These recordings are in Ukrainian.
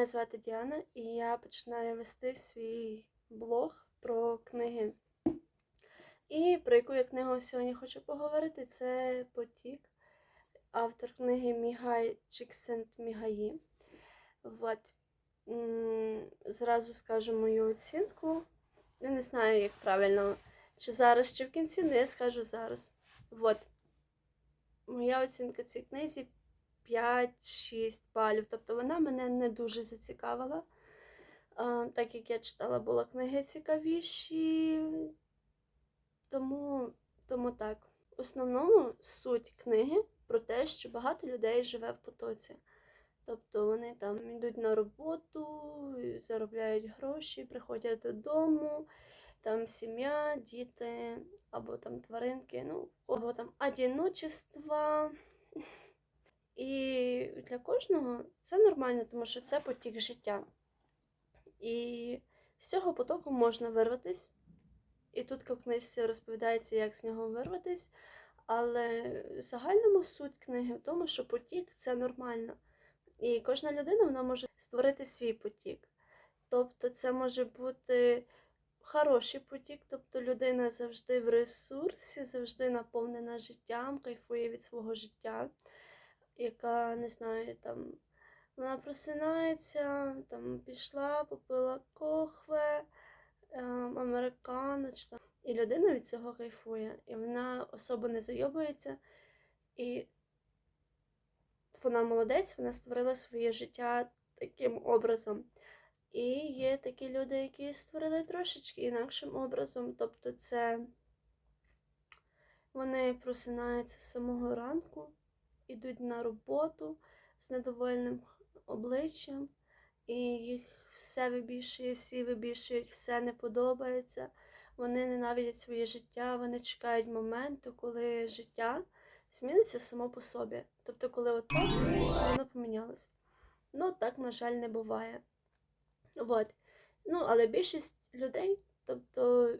Мене звати Діана, і я починаю вести свій блог про книги. І про яку я книгу сьогодні хочу поговорити, це Потік, автор книги Мігай Чіксент Мігаї. Вот. М, Зразу скажу мою оцінку. Я не знаю, як правильно, чи зараз, чи в кінці, але я скажу зараз. Вот. Моя оцінка цій книзі 5-6 балів. Тобто вона мене не дуже зацікавила. Так як я читала, були книги цікавіші. Тому, тому так. В основному суть книги про те, що багато людей живе в потоці. Тобто вони там йдуть на роботу, заробляють гроші, приходять додому, там сім'я, діти, або там тваринки, ну, або там одиночество. І для кожного це нормально, тому що це потік життя. І з цього потоку можна вирватись. І тут в книжці розповідається, як з нього вирватись. Але в загальному суть книги в тому, що потік це нормально. І кожна людина вона може створити свій потік. Тобто це може бути хороший потік, тобто людина завжди в ресурсі, завжди наповнена життям, кайфує від свого життя, яка, не знаю, там вона просинається, там пішла, попила кохве, ем, американо, чи там. і людина від цього кайфує. І вона особо не зайобується. І вона молодець, вона створила своє життя таким образом. І є такі люди, які створили трошечки інакшим образом. Тобто, це вони просинаються з самого ранку, ідуть на роботу з недовольним обличчям, і їх все вибішує, всі вибішують, все не подобається. Вони ненавидять своє життя, вони чекають моменту, коли життя зміниться само по собі. Тобто, коли от так, воно помінялось. Ну, так, на жаль, не буває. Вот. Ну, але більшість людей, тобто,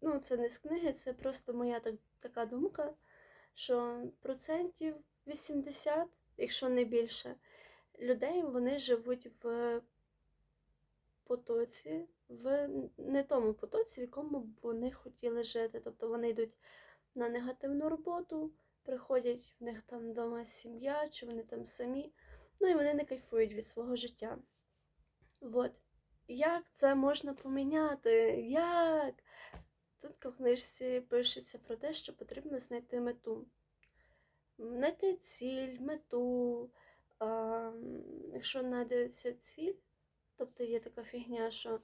ну, це не з книги, це просто моя так, така думка, що процентів 80, якщо не більше, людей вони живуть в потоці, в не тому потоці, в якому б вони хотіли жити. Тобто вони йдуть на негативну роботу, приходять в них там вдома сім'я, чи вони там самі, ну і вони не кайфують від свого життя. Вот. Як це можна поміняти? Як? Тут в книжці пишеться про те, що потрібно знайти мету. Знайти ціль, мету. А, якщо знайдеться ціль, тобто є така фігня, що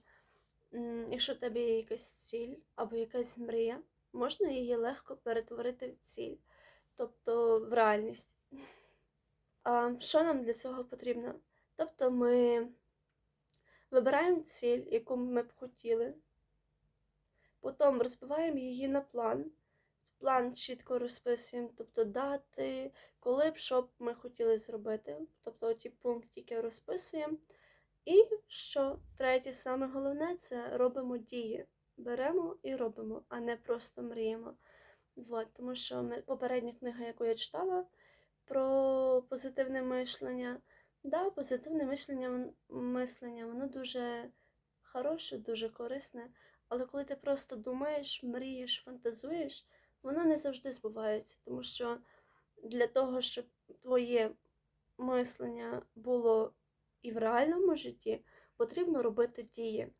якщо в тебе є якась ціль або якась мрія, можна її легко перетворити в ціль, тобто в реальність. А, що нам для цього потрібно? Тобто ми вибираємо ціль, яку ми б хотіли, потім розбиваємо її на план. План чітко розписуємо, тобто дати, коли б що б ми хотіли зробити. Тобто ті пунктики розписуємо. І що третє, саме головне, це робимо дії. Беремо і робимо, а не просто мріємо. Вот, тому що ми, попередня книга, яку я читала про позитивне мишлення. Да, позитивне мишлення, мислення, воно дуже хороше, дуже корисне. Але коли ти просто думаєш, мрієш, фантазуєш, воно не завжди збувається. Тому що для того, щоб твоє мислення було і в реальному житті, потрібно робити дії.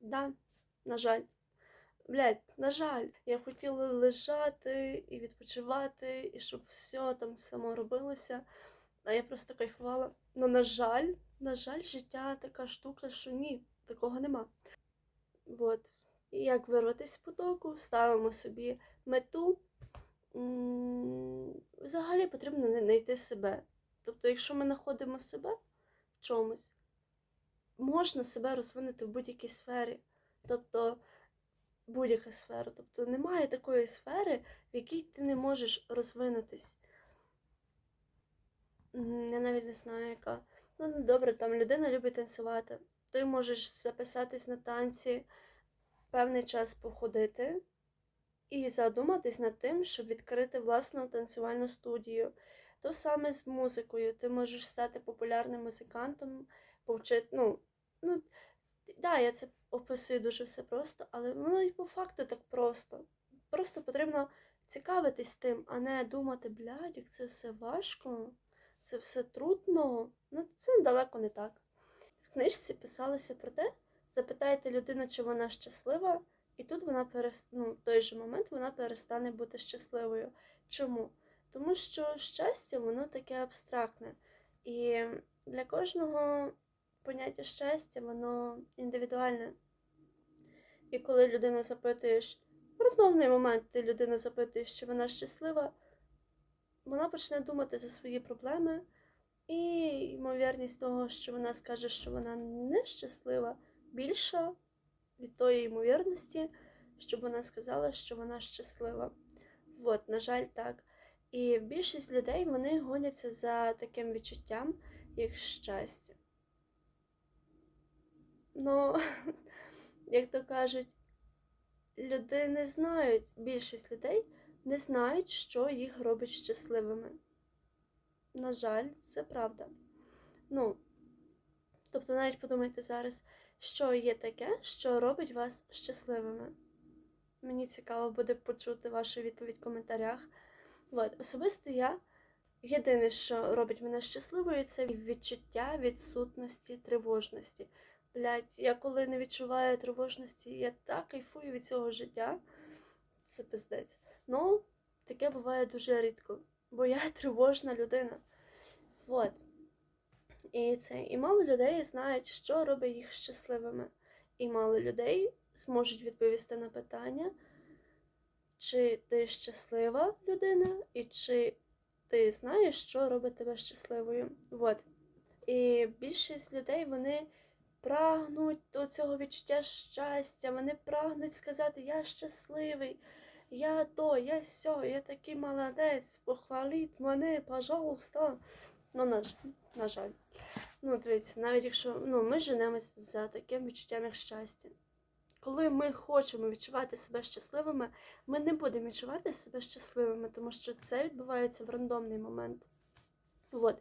Да, на жаль. Блядь, на жаль, я хотіла лежати і відпочивати, і щоб все там само робилося. А я просто кайфувала. Ну, на жаль, на жаль, життя така штука, що ні, такого нема. Вот. І як вирватися з потоку, ставимо собі мету. Взагалі потрібно знайти себе. Тобто, якщо ми знаходимо себе в чомусь, можна себе розвинути в будь-якій сфері. Тобто, будь-яка сфера. Тобто немає такої сфери, в якій ти не можеш розвинутись. Я навіть не знаю, яка. Ну, ну, добре, там людина любить танцювати. Ти можеш записатись на танці, певний час походити і задуматись над тим, щоб відкрити власну танцювальну студію. То саме з музикою. Ти можеш стати популярним музикантом, повчити. Ну, ну, да, я це описую дуже все просто, але воно і по факту так просто. Просто потрібно цікавитись тим, а не думати, блядь, як це все важко, це все трудно. Ну, це далеко не так. В книжці писалося про те, запитайте людину, чи вона щаслива, і тут вона перес... ну, в той же момент вона перестане бути щасливою. Чому? Тому що щастя, воно таке абстрактне. І для кожного поняття щастя, воно індивідуальне. І коли людину запитуєш, в рандомний момент ти людину запитуєш, чи вона щаслива, вона почне думати за свої проблеми, і ймовірність того, що вона скаже, що вона нещаслива, більша від тої ймовірності, щоб вона сказала, що вона щаслива. От, на жаль, так. І більшість людей вони гоняться за таким відчуттям, як щастя. Ну, як то кажуть, люди не знають, більшість людей не знають, що їх робить щасливими. На жаль, це правда. Ну, тобто, навіть подумайте зараз, що є таке, що робить вас щасливими. Мені цікаво буде почути вашу відповідь в коментарях. От, особисто я єдине, що робить мене щасливою, це відчуття відсутності тривожності. Блять, я коли не відчуваю тривожності, я так кайфую від цього життя. Це пиздець. Ну, таке буває дуже рідко, бо я тривожна людина. От. І це, і мало людей знають, що робить їх щасливими. І мало людей зможуть відповісти на питання, чи ти щаслива людина, і чи ти знаєш, що робить тебе щасливою. От. І більшість людей вони прагнуть до цього відчуття щастя, вони прагнуть сказати Я щасливий, я то, я сьо, я такий молодець, похваліть мене, пожалуйста. Ну, на жаль, на жаль. Ну, дивіться, навіть якщо ну, ми женемось за таким відчуттям, як щастя. Коли ми хочемо відчувати себе щасливими, ми не будемо відчувати себе щасливими, тому що це відбувається в рандомний момент. От,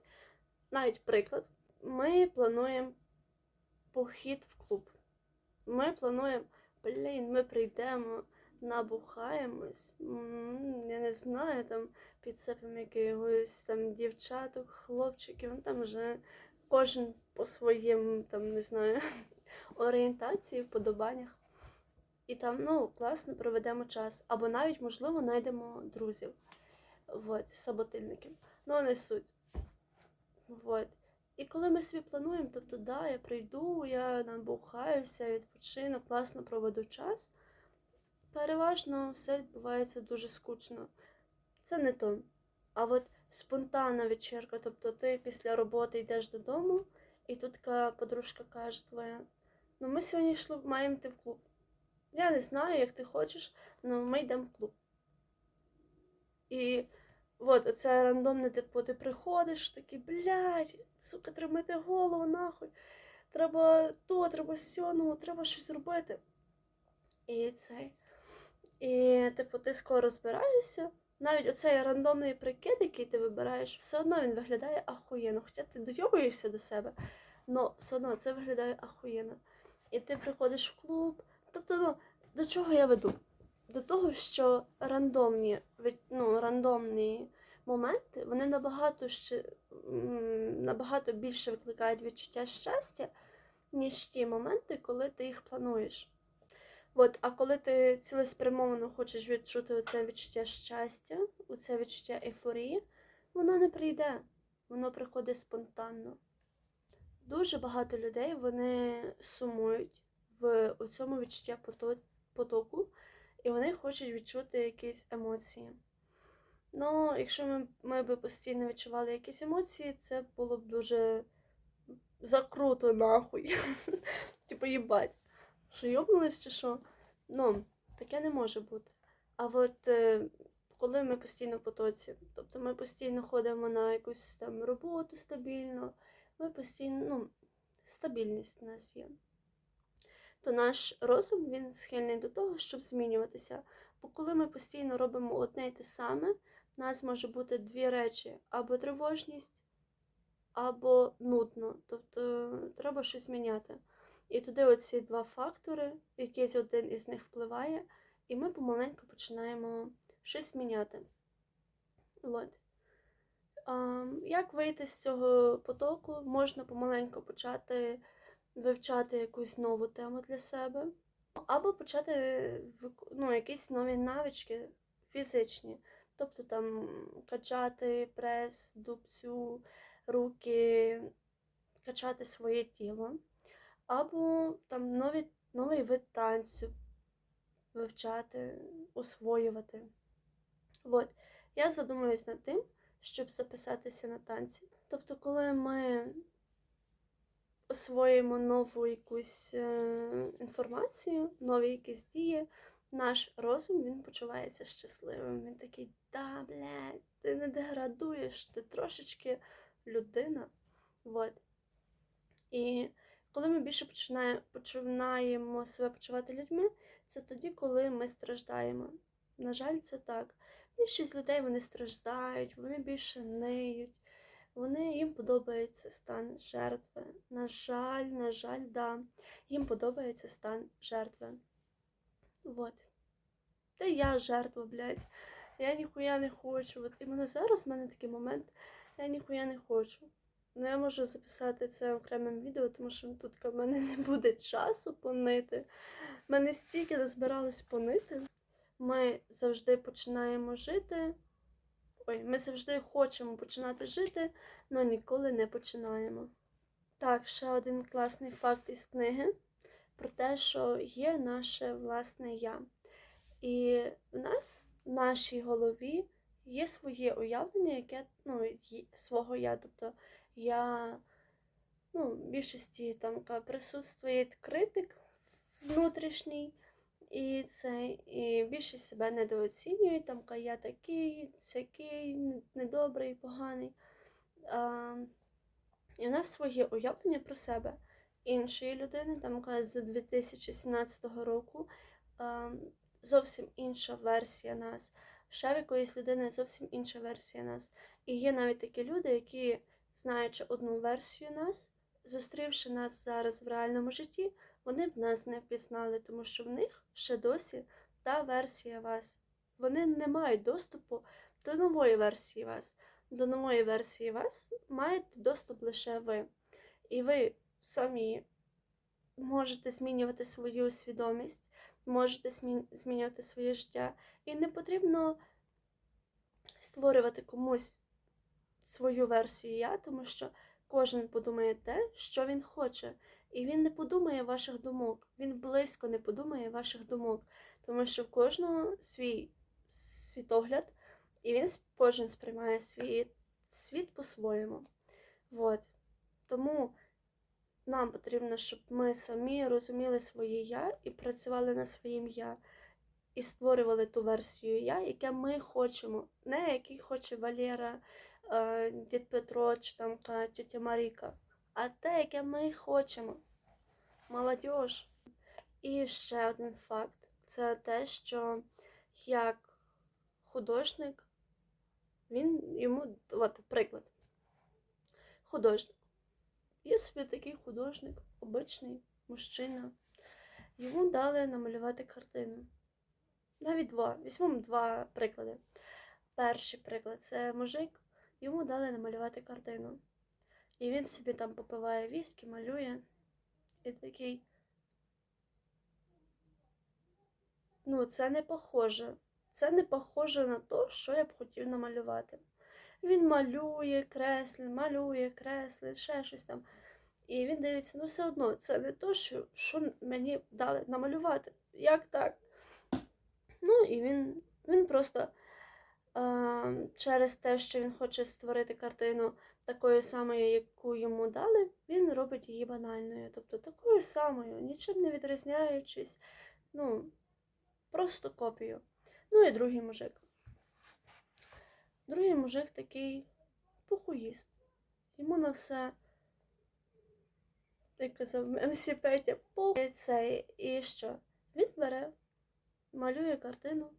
навіть приклад, ми плануємо похід в клуб. Ми плануємо, блін, ми прийдемо, набухаємось, я не знаю, там підсипемо якихось там дівчаток, хлопчиків, ну там вже кожен по своїм, там, не знаю, орієнтації, вподобаннях. І там, ну, класно проведемо час. Або навіть, можливо, знайдемо друзів. Вот, саботильників. Ну, не суть. Вот. І коли ми собі плануємо, тобто, да, я прийду, я набухаюся, відпочину, класно проведу час. Переважно все відбувається дуже скучно. Це не то. А от спонтанна вечірка, тобто ти після роботи йдеш додому, і тут така подружка каже твоя, ну ми сьогодні йшли, маємо йти в клуб. Я не знаю, як ти хочеш, але ми йдемо в клуб. І от оце рандомне, типу, ти приходиш, такий, блядь, сука, треба голову, нахуй. Треба то, треба сьо, треба щось робити. І цей. І, типу, ти скоро збираєшся. Навіть оцей рандомний прикид, який ти вибираєш, все одно він виглядає ахуєнно. Хоча ти дойобуєшся до себе, але все одно це виглядає ахуєнно. І ти приходиш в клуб. Тобто, ну, до чого я веду? До того, що рандомні, ну, рандомні моменти, вони набагато ще набагато більше викликають відчуття щастя, ніж ті моменти, коли ти їх плануєш. От, а коли ти цілеспрямовано хочеш відчути оце відчуття щастя, оце відчуття ейфорії, воно не прийде, воно приходить спонтанно. Дуже багато людей вони сумують в цьому відчуття потоку, і вони хочуть відчути якісь емоції. Ну, якщо ми, ми б постійно відчували якісь емоції, це було б дуже закруто нахуй. Типу, їбать. Що йобнулись чи що? Ну, таке не може бути. А от е, коли ми постійно в потоці, тобто ми постійно ходимо на якусь там роботу стабільно, ми постійно, ну, стабільність у нас є. То наш розум він схильний до того, щоб змінюватися. Бо коли ми постійно робимо одне й те саме, У нас може бути дві речі: або тривожність, або нудно. Тобто треба щось міняти. І туди оці два фактори, якийсь один із них впливає, і ми помаленьку починаємо щось міняти. От. А, як вийти з цього потоку? Можна помаленьку почати вивчати якусь нову тему для себе, або почати ну, якісь нові навички фізичні. Тобто там качати прес, дубцю, руки, качати своє тіло. Або там нові, новий вид танцю вивчати, освоювати. От. Я задумуюсь над тим, щоб записатися на танці. Тобто, коли ми освоїмо нову якусь е, інформацію, нові якісь дії, наш розум він почувається щасливим. Він такий, да, блядь, ти не деградуєш, ти трошечки людина. От. І коли ми більше починає, починаємо себе почувати людьми, це тоді, коли ми страждаємо. На жаль, це так. Більшість людей вони страждають, вони більше ниють, вони, їм подобається стан жертви. На жаль, на жаль, да. Їм подобається стан жертви. Вот. Та я жертва, блядь. Я ніхуя не хочу. От іменно зараз в мене такий момент, я ніхуя не хочу. Ну, я можу записати це окремим відео, тому що тут в мене не буде часу понити. Мене стільки назбиралось понити. Ми завжди починаємо жити. Ой, ми завжди хочемо починати жити, але ніколи не починаємо. Так, ще один класний факт із книги про те, що є наше власне я. І в нас, в нашій голові, є своє уявлення, яке ну, свого я. Тобто я ну, в більшості там присутствує критик внутрішній, і це і більшість себе недооцінює, там я такий, сякий, недобрий, поганий. А, і в нас своє уявлення про себе. Іншої людини, там з 2017 року а, зовсім інша версія нас. Ще в якоїсь людини зовсім інша версія нас. І є навіть такі люди, які, знаючи одну версію нас, зустрівши нас зараз в реальному житті, вони б нас не впізнали, тому що в них ще досі та версія вас. Вони не мають доступу до нової версії вас. До нової версії вас маєте доступ лише ви. І ви самі можете змінювати свою свідомість, можете змінювати своє життя. І не потрібно створювати комусь свою версію я, тому що кожен подумає те, що він хоче. І він не подумає ваших думок, він близько не подумає ваших думок, тому що в кожного свій світогляд, і він кожен сприймає свій світ по-своєму. Вот. Тому нам потрібно, щоб ми самі розуміли своє я і працювали над своїм я, і створювали ту версію я, яке ми хочемо, не який хоче Валера, дід Петро чи там тетя Маріка, а те, яке ми хочемо. Молодіж. І ще один факт це те, що як художник, він йому, от приклад, художник. Є собі такий художник, обичний мужчина. Йому дали намалювати картину. Навіть два. Візьмемо два приклади. Перший приклад це мужик, йому дали намалювати картину. І він собі там попиває віскі, малює. І такий. Ну, це не похоже. Це не похоже на те, що я б хотів намалювати. Він малює, креслить, малює, креслить, ще щось там. І він дивиться, ну все одно, це не то, що, що мені дали намалювати. Як так? Ну і він, він просто через те, що він хоче створити картину такою самою, яку йому дали, він робить її банальною. Тобто такою самою, нічим не відрізняючись, ну, просто копію. Ну і другий мужик. Другий мужик такий похуїст. Йому на все, як казав МС Петя, похуй цей. І що? Він бере, малює картину,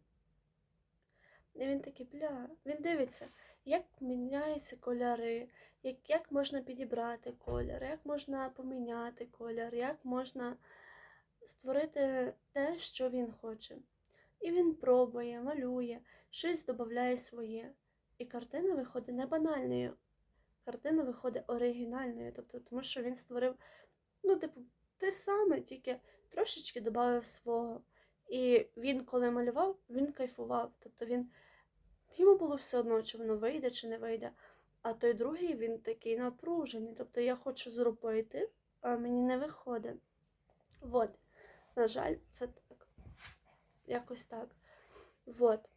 І він такий, бля, він дивиться, як міняються кольори, як, як можна підібрати колір, як можна поміняти колір, як можна створити те, що він хоче. І він пробує, малює, щось додає своє. І картина виходить не банальною, картина виходить оригінальною, тобто, тому що він створив, ну, типу, те саме, тільки трошечки додав свого. І він, коли малював, він кайфував. Тобто він йому було все одно, чи воно вийде, чи не вийде. А той другий він такий напружений. Тобто я хочу зробити, а мені не виходить. От, на жаль, це так. Якось так. От.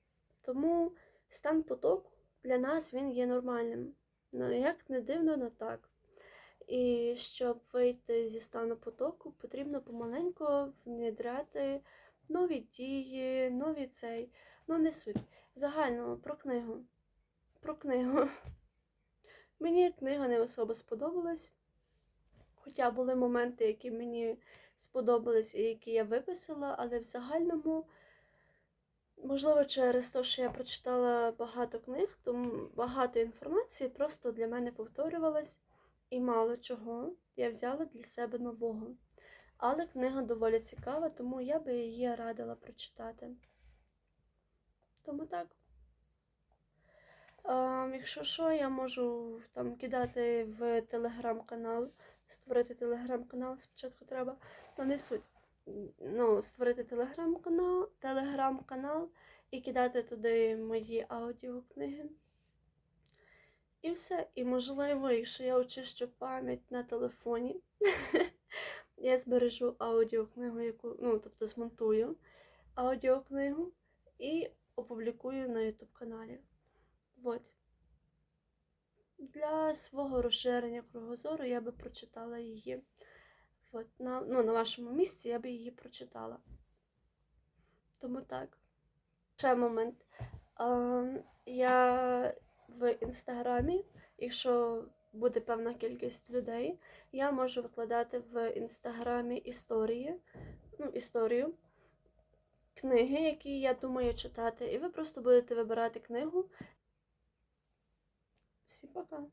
Тому стан потоку для нас він є нормальним. Ну, як не дивно, но так. І щоб вийти зі стану потоку, потрібно помаленько внедряти нові дії, нові цей. Ну, не суть. Загально про книгу. Про книгу. Мені книга не особо сподобалась. Хоча були моменти, які мені сподобались і які я виписала, але в загальному, можливо, через те, що я прочитала багато книг, тому багато інформації просто для мене повторювалась, і мало чого я взяла для себе нового. Але книга доволі цікава, тому я би її радила прочитати. Тому так. А, якщо що, я можу там кидати в телеграм-канал, створити телеграм-канал спочатку треба, то не суть. Ну, створити телеграм-канал, телеграм-канал і кидати туди мої аудіокниги. І все. І можливо, якщо я очищу пам'ять на телефоні, я збережу аудіокнигу, яку, ну, тобто змонтую аудіокнигу і опублікую на YouTube каналі. Вот. Для свого розширення кругозору я би прочитала її. От, на, ну, на вашому місці я би її прочитала. Тому так. Ще момент. А, я в інстаграмі, якщо буде певна кількість людей, я можу викладати в інстаграмі історії, ну, історію, книги, які я думаю читати, і ви просто будете вибирати книгу. Всім пока!